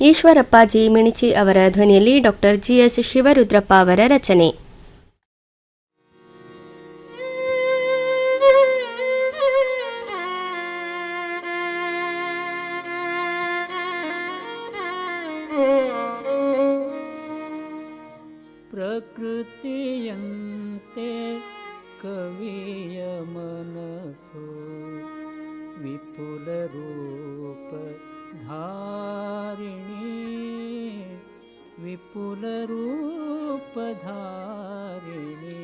Eshwarappa G ಮಿಣಿಚಿ ಅವರ ಧ್ವನಿಯಲ್ಲಿ doctor GS Shivarudrappa ಅವರ ರಚನೆ. ಪ್ರಕೃತಿಯಂತೆ ಕವಿಯ ಮನಸ್ಸು ವಿಪುಲ ವಿಪುಲ ರೂಪ ಧಾರಿಣಿ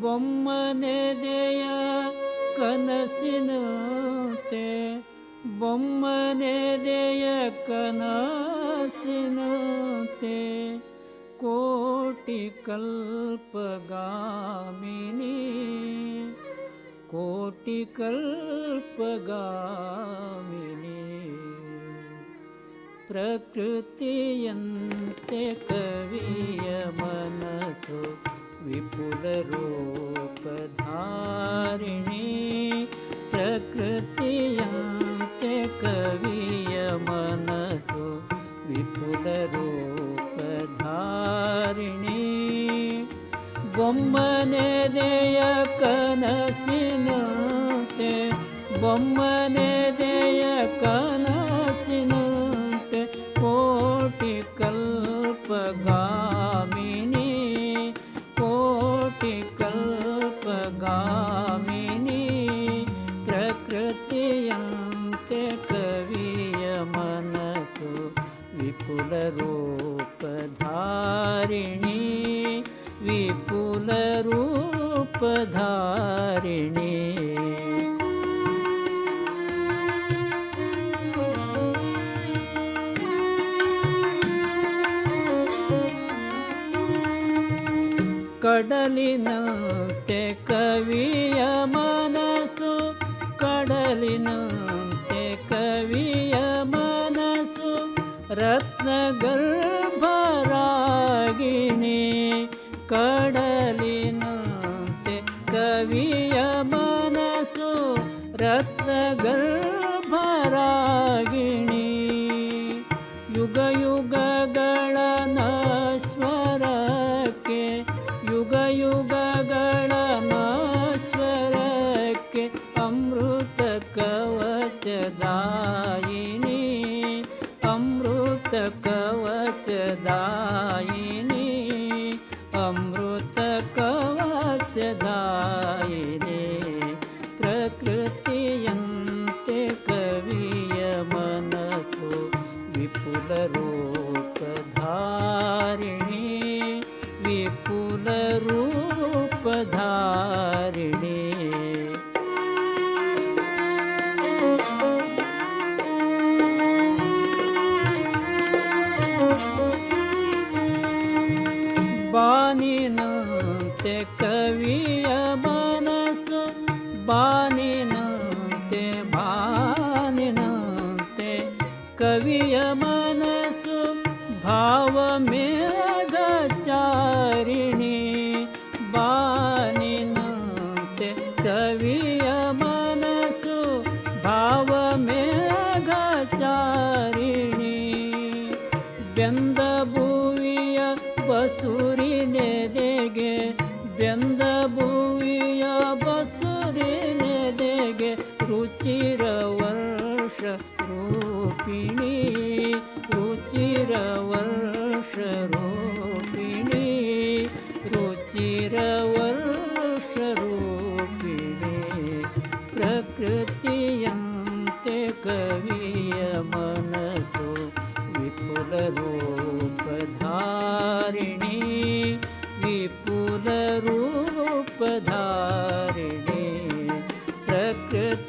ಬೊಮ್ಮನೆದೆಯ ಕನಸಿನಂತೆ ಬೊಮ್ಮನೆದೆಯ ಕನಸಿನಂತೆ ಕೋಟಿ ಕಲ್ಪಗಾಮಿನಿ ಕೋಟಿ ಕಲ್ಪಗಾಮಿನಿ ಪ್ರಕೃತಿಯಂತೆ ಕವಿಯ ಮನಸ್ಸು ವಿಪುಲ ರೂಪಧಾರಿಣಿ ಪ್ರಕೃತಿಯಂತೆ ಕವಿಯ ಮನಸ್ಸು ವಿಪುಲ ರೂಪಧಾರಿಣಿ गामिनी प्रकृत्याकवियमनसु विपुलरूपधारिणी विपुलरूपधारिणी। कडलिना ಕಡಲಿನಂತೆ ಕವಿಯ ಮನಸ್ಸು ಕಡಲಿನಂತೆ ಕವಿಯ ಮನಸ್ಸು ರತ್ನಗರ್ಭರಾಗಿಣಿ ಕಡಲಿನಂತೆ ಕವಿಯ ಮನಸ್ಸು ರತ್ನಗರ್ಭರಾಗಿಣಿ. ायिनि अमृतकवाच धायिने प्रकृतियन्ते कवियमनसु विपुलरूपधारिणी विपुलरूपधारिणी। पानीन ते भ ते कवीय मनसु भाव मेघारिणी बानि ते कवीय मनसु भाव मेघारिणी बेन्दुवि बसुरिे देगे बेन्दुविसु रुचिरवर्षरूपिणी रुचिरवर्षरूपिणी रुचिरवर्षरूपिणी प्रकृतियन्ते कवियमनसो विपुलरूपधारिणी विपुलरूपधारिणी प्रकृति